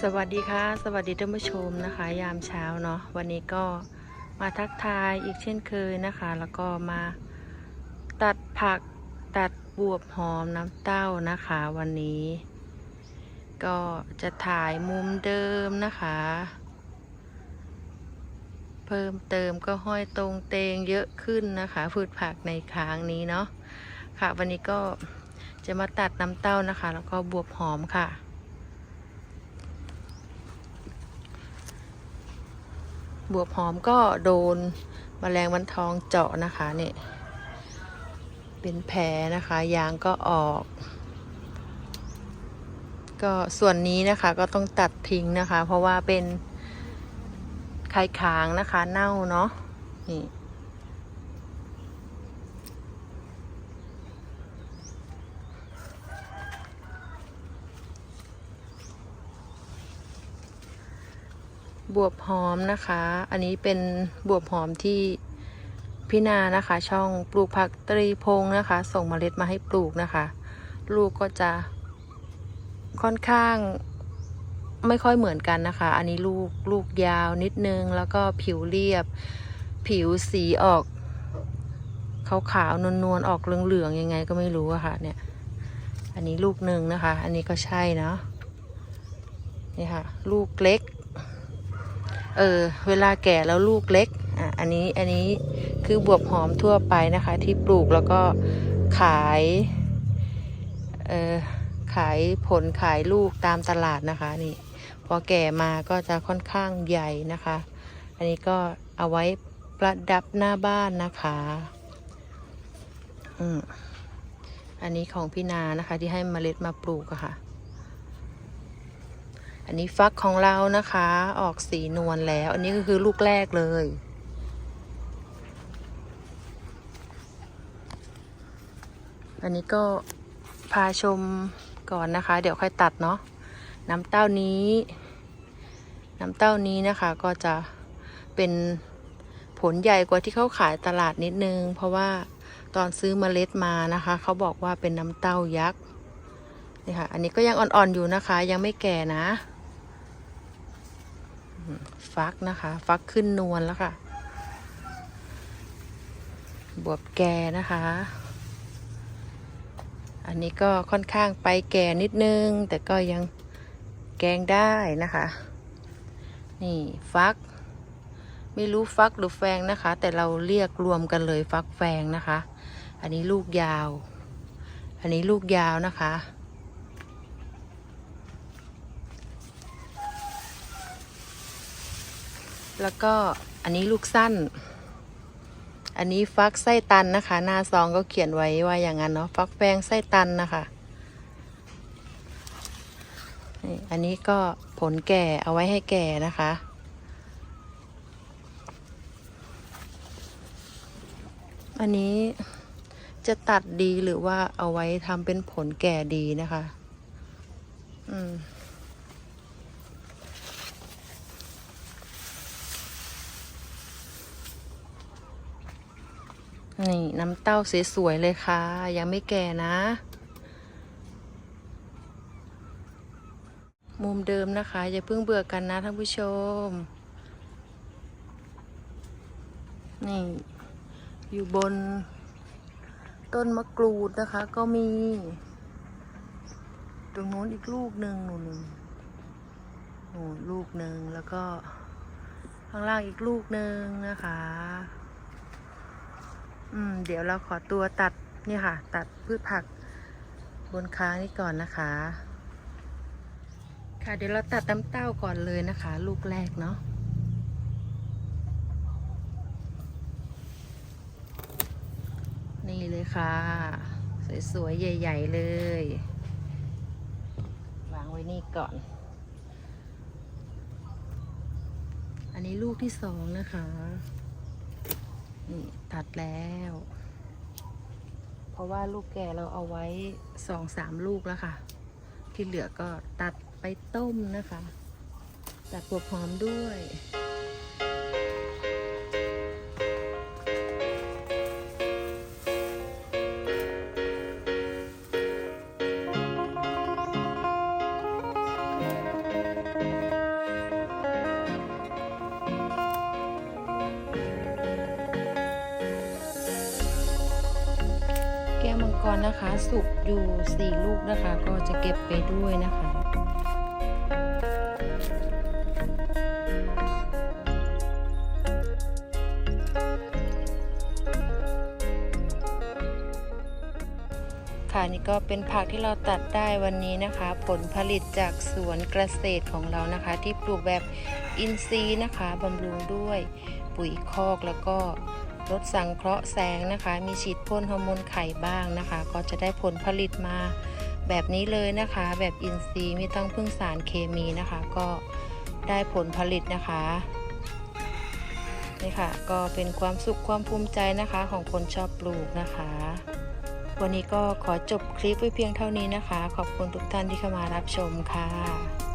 สวัสดีค่ะ สวัสดีท่านผู้ชมนะคะ ยามเช้าเนาะวันนี้ก็มาทักทายอีกเช่นเคยนะคะ แล้วก็มาตัดผักตัดบวบหอมน้ำเต้านะคะ วันนี้ ก็จะถ่ายมุมเดิมนะคะ เพิ่มเติมก็ห้อยตรงเตงเยอะขึ้นนะคะพืชผักในค้างนี้เนาะค่ะ วันนี้ก็จะมาตัดน้ำเต้านะคะ แล้วก็บวบหอมค่ะ บวบหอมก็โดนมแมลงวันทองเจาะนะคะเนี่ยเป็นแผลนะคะ ยางก็ออก ก็ส่วนนี้นะคะก็ต้องตัดทิ้งนะคะ เพราะว่าเป็นไข่ค้างนะคะ เน่าเนาะนี่ บวบหอมนะคะ อันนี้เป็นบวบหอมที่พี่นานะคะ ช่องปลูกผักตรีพงนะคะ ส่งเมล็ดมาให้ปลูกนะคะ ลูกก็จะค่อนข้างไม่ค่อยเหมือนกันนะคะ อันนี้ลูกลูกยาวนิดนึง แล้วก็ผิวเรียบ ผิวสีออกขาวๆนวลๆออกเหลืองๆยังไงก็ไม่รู้อะค่ะ เนี่ย อันนี้ลูกหนึ่งนะคะ อันนี้ก็ใช่เนาะนี่ค่ะ ลูกเล็ก เออเวลาแก่แล้วลูกเล็กอะอันนี้อันนี้คือบวบหอมทั่วไปนะคะ ที่ปลูกแล้วก็ขายเออขายผลขายลูกตามตลาดนะคะนี่พอแก่มาก็จะค่อนข้างใหญ่นะคะ อันนี้ก็เอาไว้ประดับหน้าบ้านนะคะอืมอันนี้ของพี่นานะคะที่ให้เมล็ดมาปลูกอะค่ะ อันนี้ฟักของเรานะคะ ออกสีนวลแล้ว อันนี้ก็คือลูกแรกเลย อันนี้ก็พาชมก่อนนะคะ เดี๋ยวค่อยตัดเนาะน้ำเต้านี้ น้ำเต้านี้นะคะก็จะเป็นผลใหญ่กว่าที่เขาขายตลาดนิดนึง เพราะว่าตอนซื้อเมล็ดมานะคะ เขาบอกว่าเป็นน้ำเต้ายักษ์นี่ค่ะ อันนี้ก็ยังอ่อนๆอยู่นะคะ ยังไม่แก่นะ ฟักนะคะ ฟักขึ้นนวลแล้วค่ะ บวบแก่นะคะ อันนี้ก็ค่อนข้างไปแก่นิดนึง แต่ก็ยังแกงได้นะคะ นี่ฟัก ไม่รู้ฟักหรือแฟงนะคะ แต่เราเรียกรวมกันเลยฟักแฟงนะคะ อันนี้ลูกยาว อันนี้ลูกยาวนะคะ แล้วก็อันนี้ลูกสั้น อันนี้ฟักไส้ตันนะคะ หน้าซองก็เขียนไว้ว่าอย่างนั้นเนาะฟักแฟงไส้ตันนะคะอันนี้ก็ผลแก่เอาไว้ให้แก่นะคะ อันนี้จะตัดดีหรือว่าเอาไว้ทำเป็นผลแก่ดีนะคะ อืม นี่น้ำเต้าสวยๆเลยค่ะ ยังไม่แก่นะ มุมเดิมนะคะ อย่าเพิ่งเบื่อกันนะท่านผู้ชม นี่ อยู่บน ต้นมะกรูดนะคะ ก็มี ตรงโน้นอีกลูกหนึ่งหนูนโอ้ลูกหนึ่งแล้วก็ข้างล่างอีกลูกหนึ่งนะคะ อืม เดี๋ยวเราขอตัวตัดนี่ค่ะ ตัดพืชผักบนค้างนี่ก่อนนะคะ ค่ะ เดี๋ยวเราตัดน้ำเต้าก่อนเลยนะคะ ลูกแรกเนาะนี่เลยค่ะ สวยๆ ใหญ่ ๆ เลย วางไว้นี่ก่อน อันนี้ลูกที่สองนะคะ นี่ตัดแล้ว เพราะว่าลูกแก่เราเอาไว้สองสามลูกแล้วค่ะ ที่เหลือก็ตัดไปต้มนะคะ ตัดหัวหอมด้วย ก่อนนะคะ สุกอยู่ 4 ลูกนะคะ ก็จะเก็บไปด้วยนะคะค่ะนี่ก็เป็นผักที่เราตัดได้วันนี้นะคะ ผลผลิตจากสวนเกษตรของเรานะคะ ที่ปลูกแบบอินทรีย์นะคะบำรุงด้วยปุ๋ยคอกแล้วก็ ลดสังเคราะห์แสงนะคะ มีฉีดพ่นฮอร์โมนไข่บ้างนะคะ ก็จะได้ผลผลิตมาแบบนี้เลยนะคะ แบบอินทรีย์ไม่ต้องพึ่งสารเคมีนะคะ ก็ได้ผลผลิตนะคะนี่ค่ะก็เป็นความสุขความภูมิใจนะคะของคนชอบปลูกนะคะ วันนี้ก็ขอจบคลิปไว้เพียงเท่านี้นะคะ ขอบคุณทุกท่านที่เข้ามารับชมค่ะ